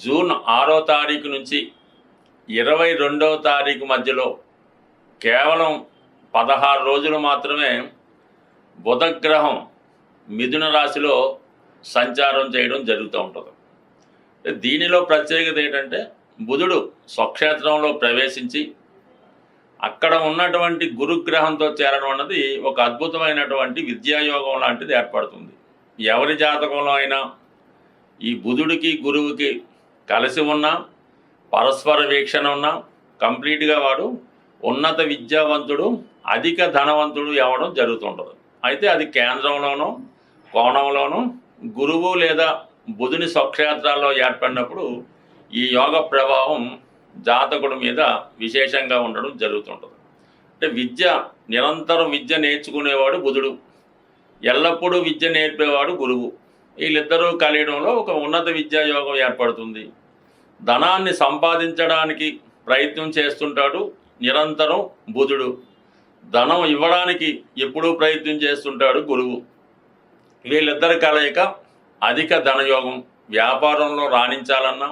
June ఆరో తారీఖు నుంచి ఇరవై రెండవ తారీఖు మధ్యలో కేవలం పదహారు రోజులు మాత్రమే బుధగ్రహం మిథున రాశిలో సంచారం చేయడం జరుగుతూ ఉంటుంది. దీనిలో ప్రత్యేకత ఏంటంటే బుధుడు స్వక్షేత్రంలో ప్రవేశించి అక్కడ ఉన్నటువంటి గురుగ్రహంతో చేరడం అన్నది ఒక అద్భుతమైనటువంటి విద్యాయోగం లాంటిది ఏర్పడుతుంది. ఎవరి జాతకంలో అయినా ఈ బుధుడికి గురువుకి కలిసి ఉన్న పరస్పర వీక్షణ ఉన్నా కంప్లీట్గా వాడు ఉన్నత విద్యావంతుడు అధిక ధనవంతుడు అవ్వడం జరుగుతుంటుంది. అయితే అది కేంద్రంలోనూ కోణంలోనూ గురువు లేదా బుధుని స్వక్షేత్రాల్లో ఏర్పడినప్పుడు ఈ యోగ ప్రభావం జాతకుడి మీద విశేషంగా ఉండడం జరుగుతుంటుంది. అంటే విద్య నిరంతరం విద్య నేర్చుకునేవాడు బుధుడు. ఎల్లప్పుడూ విద్య నేర్పేవాడు గురువు. వీళ్ళిద్దరూ కలియడంలో ఒక ఉన్నత విద్యా యోగం ఏర్పడుతుంది. ధనాన్ని సంపాదించడానికి ప్రయత్నం చేస్తుంటాడు నిరంతరం బుధుడు. ధనం ఇవ్వడానికి ఎప్పుడూ ప్రయత్నం చేస్తుంటాడు గురువు. వీళ్ళిద్దరి కలయిక అధిక ధనయోగం. వ్యాపారంలో రాణించాలన్నా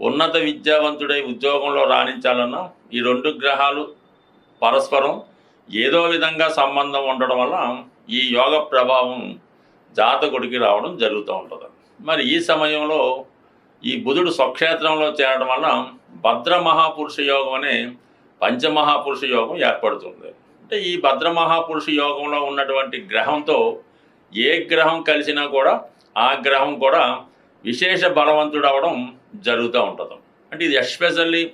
ఉన్నత విద్యావంతుడై ఉద్యోగంలో రాణించాలన్నా ఈ రెండు గ్రహాలు పరస్పరం ఏదో విధంగా సంబంధం ఉండడం వల్ల ఈ యోగ ప్రభావం జాతకుడికి రావడం జరుగుతూ ఉంటుంది. మరి ఈ సమయంలో ఈ బుధుడు స్వక్షేత్రంలో చేరడం వల్ల భద్ర మహాపురుష యోగం అనే పంచమహాపురుష యోగం ఏర్పడుతుంది. అంటే ఈ భద్ర మహాపురుష యోగంలో ఉన్నటువంటి గ్రహంతో ఏ గ్రహం కలిసినా కూడా ఆ గ్రహం కూడా విశేష బలవంతుడు అవడం జరుగుతూ ఉంటుంది. అంటే ఇది ఎస్పెషల్లీ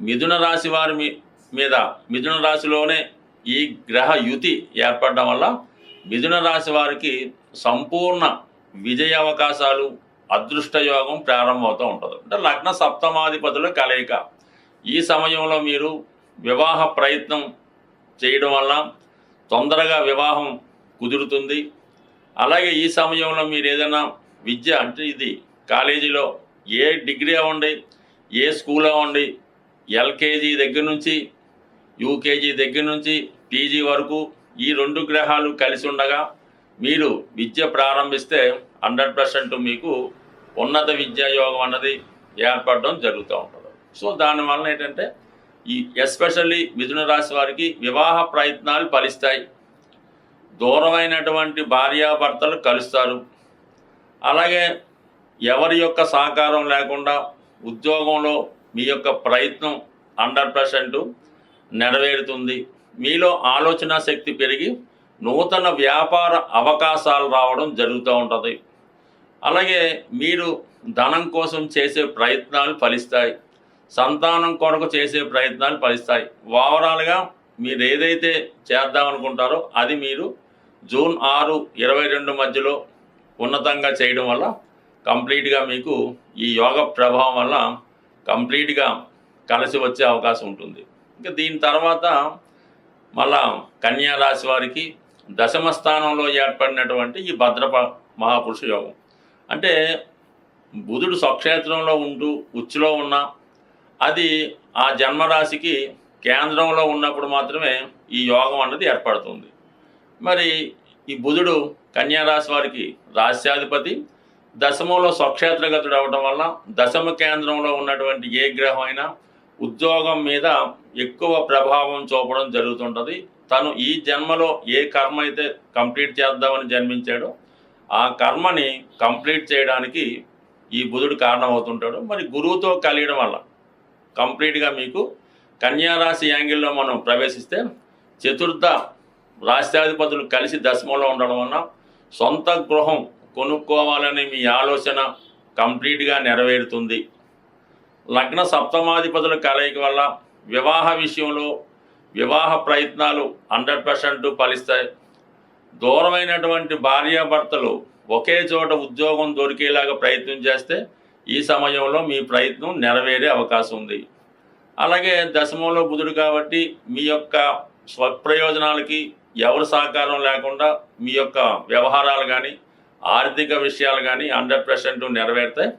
మిథున రాశి వారి మీ- మీద మిథున రాశిలోనే ఈ గ్రహ యుతి ఏర్పడడం వల్ల మిథున రాశి వారికి సంపూర్ణ విజయ అవకాశాలు అదృష్ట యోగం ప్రారంభమవుతూ ఉంటుంది. అంటే లగ్న సప్తమాధిపతుల కలయిక. ఈ సమయంలో మీరు వివాహ ప్రయత్నం చేయడం వల్ల తొందరగా వివాహం కుదురుతుంది. అలాగే ఈ సమయంలో మీరు ఏదైనా విద్య అంటే ఇది కాలేజీలో ఏ డిగ్రీ అవ్వండి ఏ స్కూల్ అవ్వండి ఎల్కేజీ దగ్గర నుంచి యూకేజీ దగ్గర నుంచి పీజీ వరకు ఈ రెండు గ్రహాలు కలిసి ఉండగా మీరు విద్య ప్రారంభిస్తే హండ్రెడ్ పర్సెంట్ మీకు ఉన్నత విద్యా యోగం అన్నది ఏర్పడడం జరుగుతూ ఉంటుంది. సో దానివల్ల ఏంటంటే ఈ ఎస్పెషల్లీ మిథున రాశి వారికి వివాహ ప్రయత్నాలు ఫలిస్తాయి. దూరమైనటువంటి భార్యాభర్తలు కలుస్తారు. అలాగే ఎవరి యొక్క సహకారం లేకుండా ఉద్యోగంలో మీ యొక్క ప్రయత్నం హండ్రెడ్ పర్సెంట్ నెరవేరుతుంది. మీలో ఆలోచన శక్తి పెరిగి నూతన వ్యాపార అవకాశాలు రావడం జరుగుతూ ఉంటుంది. అలాగే మీరు ధనం కోసం చేసే ప్రయత్నాలు ఫలిస్తాయి. సంతానం కొరకు చేసే ప్రయత్నాలు ఫలిస్తాయి. ఓవరాల్గా మీరు ఏదైతే చేద్దామనుకుంటారో అది మీరు జూన్ ఆరు ఇరవై రెండు మధ్యలో ఉన్నతంగా చేయడం వల్ల కంప్లీట్గా మీకు ఈ యోగ ప్రభావం వల్ల కంప్లీట్గా కలిసి వచ్చే అవకాశం ఉంటుంది. ఇంకా దీని తర్వాత మళ్ళా కన్యా రాశి వారికి దశమ స్థానంలో ఏర్పడినటువంటి ఈ భద్రప మహాపురుష యోగం. అంటే బుధుడు స్వక్షేత్రంలో ఉంటూ ఉచ్చులో ఉన్న అది ఆ జన్మరాశికి కేంద్రంలో ఉన్నప్పుడు మాత్రమే ఈ యోగం అన్నది ఏర్పడుతుంది. మరి ఈ బుధుడు కన్యారాశి వారికి రాశ్యాధిపతి దశమంలో స్వక్షేత్రగతుడు అవడం వల్ల దశమ కేంద్రంలో ఉన్నటువంటి ఏ గ్రహం అయినా ఉద్యోగం మీద ఎక్కువ ప్రభావం చూపడం జరుగుతుంటుంది. తను ఈ జన్మలో ఏ కర్మ అయితే కంప్లీట్ చేద్దామని జన్మించాడో ఆ కర్మని కంప్లీట్ చేయడానికి ఈ బుధుడు కారణమవుతుంటాడు. మరి గురువుతో కలియడం వల్ల కంప్లీట్గా మీకు కన్యారాశి యాంగిల్లో మనం ప్రవేశిస్తే చతుర్థ రాష్ట్రాధిపతులు కలిసి దశమంలో ఉండడం వలన సొంత గృహం కొనుక్కోవాలని మీ ఆలోచన కంప్లీట్గా నెరవేరుతుంది. లగ్న సప్తమాధిపతుల కలయిక వల్ల వివాహ విషయంలో వివాహ ప్రయత్నాలు హండ్రెడ్ పర్సెంట్ ఫలిస్తాయి. దూరమైనటువంటి భార్యాభర్తలు ఒకే చోట ఉద్యోగం దొరికేలాగా ప్రయత్నం చేస్తే ఈ సమయంలో మీ ప్రయత్నం నెరవేరే అవకాశం ఉంది. అలాగే దశమంలో బుధుడు కాబట్టి మీ యొక్క స్వప్రయోజనాలకి ఎవరు సహకారం లేకుండా మీ యొక్క వ్యవహారాలు కానీ ఆర్థిక విషయాలు కానీ హండ్రెడ్ పర్సెంట్ నెరవేరుతాయి.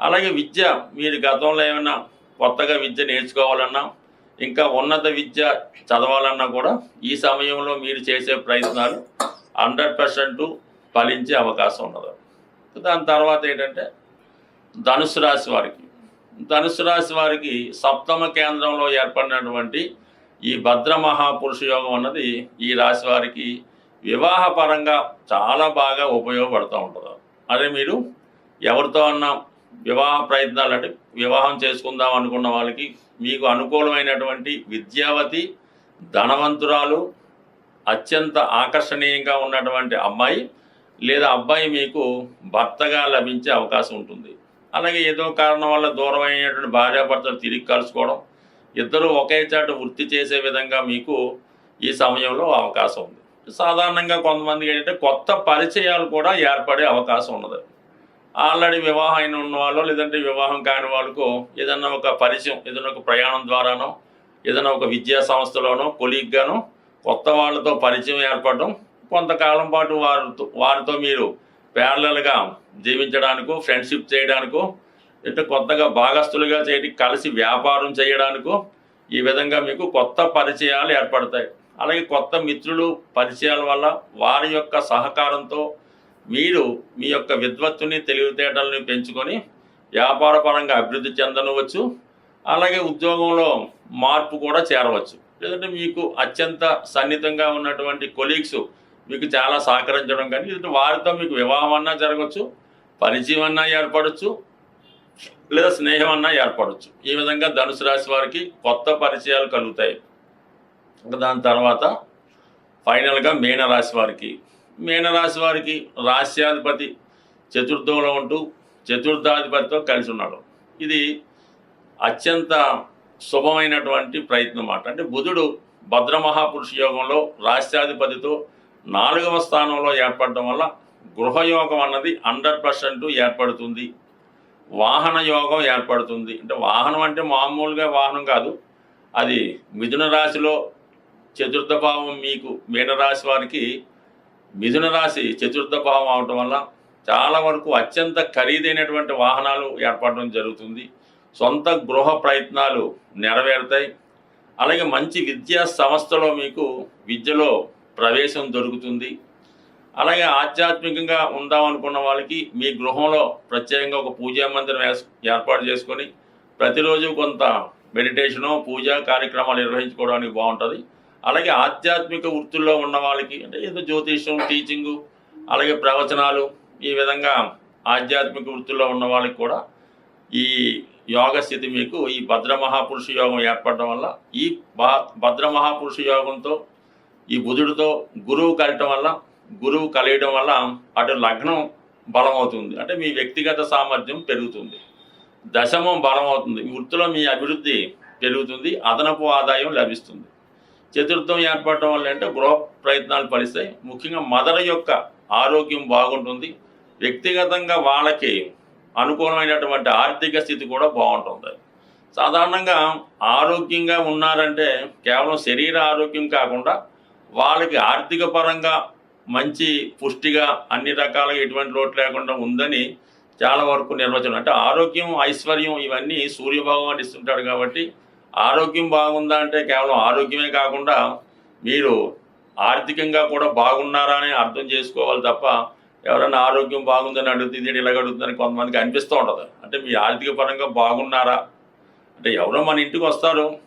అలాగే విద్య మీరు గతంలో ఏమైనా కొత్తగా విద్య నేర్చుకోవాలన్నా ఇంకా ఉన్నత విద్య చదవాలన్నా కూడా ఈ సమయంలో మీరు చేసే ప్రయత్నాలు హండ్రెడ్ పర్సెంట్ ఫలించే అవకాశం ఉన్నది. దాని తర్వాత ఏంటంటే ధనుసు రాశి వారికి. ధనుసు రాశి వారికి సప్తమ కేంద్రంలో ఏర్పడినటువంటి ఈ భద్ర మహాపురుష యోగం అన్నది ఈ రాశి వారికి వివాహపరంగా చాలా బాగా ఉపయోగపడుతూ ఉంటుంది. అదే మీరు ఎవరితో అన్నా వివాహ ప్రయత్నాలు అంటే వివాహం చేసుకుందాం అనుకున్న వాళ్ళకి మీకు అనుకూలమైనటువంటి విద్యావతి ధనవంతురాలు అత్యంత ఆకర్షణీయంగా ఉన్నటువంటి అమ్మాయి లేదా అబ్బాయి మీకు భర్తగా లభించే అవకాశం ఉంటుంది. అలాగే ఏదో కారణం వల్ల దూరమైనటువంటి భార్యాభర్తలు తిరిగి కలుసుకోవడం ఇద్దరు ఒకే చాటు వృత్తి చేసే విధంగా మీకు ఈ సమయంలో అవకాశం ఉంది. సాధారణంగా కొంతమందికి ఏంటంటే కొత్త పరిచయాలు కూడా ఏర్పడే అవకాశం ఉన్నది. ఆల్రెడీ వివాహం అయిన ఉన్న వాళ్ళు లేదంటే వివాహం కాని వాళ్ళకు ఏదన్నా ఒక పరిచయం ఏదైనా ఒక ప్రయాణం ద్వారానో ఏదైనా ఒక విద్యా సంస్థలోనో కొలీగ్గానో కొత్త వాళ్ళతో పరిచయం ఏర్పడడం కొంతకాలం పాటు వారితో వారితో మీరు ప్యారలల్గా జీవించడానికో ఫ్రెండ్షిప్ చేయడానికో అంటే కొత్తగా భాగస్తులుగా చేయడం కలిసి వ్యాపారం చేయడానికో ఈ విధంగా మీకు కొత్త పరిచయాలు ఏర్పడతాయి. అలాగే కొత్త మిత్రులు పరిచయాల వల్ల వారి యొక్క సహకారంతో మీరు మీ యొక్క విద్వత్తుని తెలివితేటలను పెంచుకొని వ్యాపారపరంగా అభివృద్ధి చెందనవచ్చు. అలాగే ఉద్యోగంలో మార్పు కూడా చేరవచ్చు. లేదంటే మీకు అత్యంత సన్నిహితంగా ఉన్నటువంటి కొలీగ్స్ మీకు చాలా సహకరించడం కానీ లేదంటే వారితో మీకు వివాహం అన్నా జరగవచ్చు పరిచయం అన్నా ఏర్పడవచ్చు లేదా స్నేహం అన్నా ఏర్పడవచ్చు ఈ విధంగా ధనుసు రాశి వారికి కొత్త పరిచయాలు కలుగుతాయి. ఇంకా దాని తర్వాత ఫైనల్గా మీనరాశి వారికి మీనరాశి వారికి రాశ్యాధిపతి చతుర్థంలో ఉంటూ చతుర్థాధిపతితో కలిసి ఉన్నాడు. ఇది అత్యంత శుభమైనటువంటి ప్రయత్నం అన్నమాట. అంటే బుధుడు భద్రమహాపురుష యోగంలో రాష్ట్రాధిపతితో నాలుగవ స్థానంలో ఏర్పడడం వల్ల గృహయోగం అన్నది హండ్రెడ్ పర్సెంట్ ఏర్పడుతుంది. వాహన యోగం ఏర్పడుతుంది. అంటే వాహనం అంటే మామూలుగా వాహనం కాదు. అది మిథున రాశిలో చతుర్థ భావం మీకు మీనరాశి వారికి మిథున రాశి చతుర్థ భావం అవటం వల్ల చాలా వరకు అత్యంత ఖరీదైనటువంటి వాహనాలు ఏర్పడడం జరుగుతుంది. సొంత గృహ ప్రయత్నాలు నెరవేరుతాయి. అలాగే మంచి విద్యా సంస్థలో మీకు విద్యలో ప్రవేశం దొరుకుతుంది. అలాగే ఆధ్యాత్మికంగా ఉందాం అనుకున్న వాళ్ళకి మీ గృహంలో ప్రత్యేకంగా ఒక పూజా మందిరం ఏర్పాటు చేసుకొని ప్రతిరోజు కొంత మెడిటేషను పూజా కార్యక్రమాలు నిర్వహించుకోవడానికి బాగుంటుంది. అలాగే ఆధ్యాత్మిక వృత్తుల్లో ఉన్న వాళ్ళకి అంటే ఏదో జ్యోతిష్యం టీచింగు అలాగే ప్రవచనాలు ఈ విధంగా ఆధ్యాత్మిక వృత్తుల్లో ఉన్న వాళ్ళకి కూడా ఈ యోగ స్థితి మీకు ఈ భద్ర మహాపురుష యోగం ఏర్పడడం వల్ల ఈ భ- భద్ర మహాపురుష యోగంతో ఈ బుధుడితో గురువు కలటం వల్ల గురువు కలియడం వల్ల అటు లగ్నం బలమవుతుంది. అంటే మీ వ్యక్తిగత సామర్థ్యం పెరుగుతుంది. దశమం బలమవుతుంది. ఈ వృత్తిలో మీ అభివృద్ధి పెరుగుతుంది. అదనపు ఆదాయం లభిస్తుంది. చతుర్థం ఏర్పడటం వల్ల అంటే గృహ ప్రయత్నాలు ఫలిస్తాయి. ముఖ్యంగా మదర్ యొక్క ఆరోగ్యం బాగుంటుంది. వ్యక్తిగతంగా వాళ్ళకి అనుకూలమైనటువంటి ఆర్థిక స్థితి కూడా బాగుంటుంది. సాధారణంగా ఆరోగ్యంగా ఉన్నారంటే కేవలం శరీర ఆరోగ్యం కాకుండా వాళ్ళకి ఆర్థిక పరంగా మంచి పుష్టిగా అన్ని రకాలుగా ఎటువంటి లోటు లేకుండా ఉందని చాలా వరకు నిర్వచనం. అంటే ఆరోగ్యం ఐశ్వర్యం ఇవన్నీ సూర్యభగవాన్ ఇస్తుంటాడు కాబట్టి ఆరోగ్యం బాగుందా అంటే కేవలం ఆరోగ్యమే కాకుండా మీరు ఆర్థికంగా కూడా బాగున్నారా అని అర్థం చేసుకోవాలి తప్ప ఎవరైనా ఆరోగ్యం బాగుందని అడుగుతుంది ఇలాగ అడుగుతుందని కొంతమందికి అనిపిస్తూ ఉంటుంది. అంటే మీ ఆర్థిక పరంగా బాగున్నారా? అంటే ఎవరో మన ఇంటికి వస్తారు.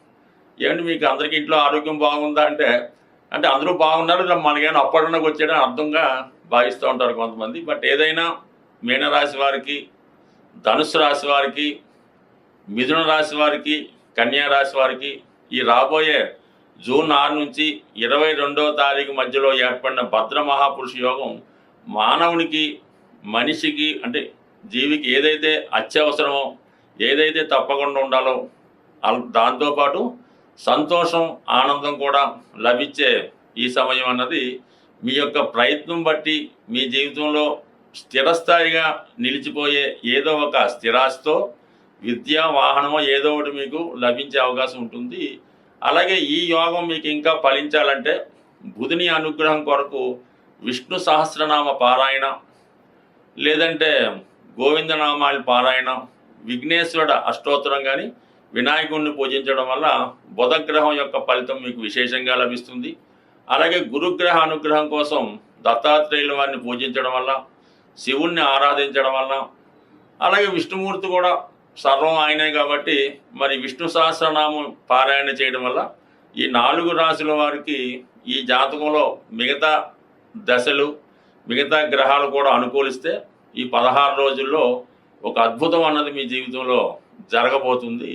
ఏమంటే మీకు అందరికీ ఇంట్లో ఆరోగ్యం బాగుందా అంటే అంటే అందరూ బాగున్నారు మనకేమైనా అప్పటికి వచ్చాడని అర్థంగా భావిస్తూ ఉంటారు కొంతమంది. బట్ ఏదైనా మీనరాశి వారికి ధనుసు రాశి వారికి మిథున రాశి వారికి కన్యా రాశి వారికి ఈ రాబోయే జూన్ ఆరు నుంచి ఇరవై రెండవ తారీఖు మధ్యలో ఏర్పడిన భద్ర మహాపురుష యోగం మానవునికి మనిషికి అంటే జీవికి ఏదైతే అత్యవసరమో ఏదైతే తప్పకుండా ఉండాలో దాంతోపాటు సంతోషం ఆనందం కూడా లభించే ఈ సమయం అన్నది మీ యొక్క ప్రయత్నం బట్టి మీ జీవితంలో స్థిరస్థాయిగా నిలిచిపోయే ఏదో ఒక స్థిరాస్తో విద్య వాహనమో ఏదో ఒకటి మీకు లభించే అవకాశం ఉంటుంది. అలాగే ఈ యోగం మీకు ఇంకా ఫలించాలంటే బుధుని అనుగ్రహం కొరకు విష్ణు సహస్రనామ పారాయణ లేదంటే గోవిందనామాలు పారాయణ విఘ్నేశ్వరుడు అష్టోత్తరం కానీ వినాయకుడిని పూజించడం వల్ల బుధగ్రహం యొక్క ఫలితం మీకు విశేషంగా లభిస్తుంది. అలాగే గురుగ్రహ అనుగ్రహం కోసం దత్తాత్రేయుల వారిని పూజించడం వల్ల శివుణ్ణి ఆరాధించడం వల్ల అలాగే విష్ణుమూర్తి కూడా సర్వం ఆయనే కాబట్టి మరి విష్ణు సహస్రనామం పారాయణ చేయడం వల్ల ఈ నాలుగు రాశుల వారికి ఈ జాతకంలో మిగతా దశలు మిగతా గ్రహాలు కూడా అనుకూలిస్తే ఈ పదహారు రోజుల్లో ఒక అద్భుతం అన్నది మీ జీవితంలో జరగబోతుంది.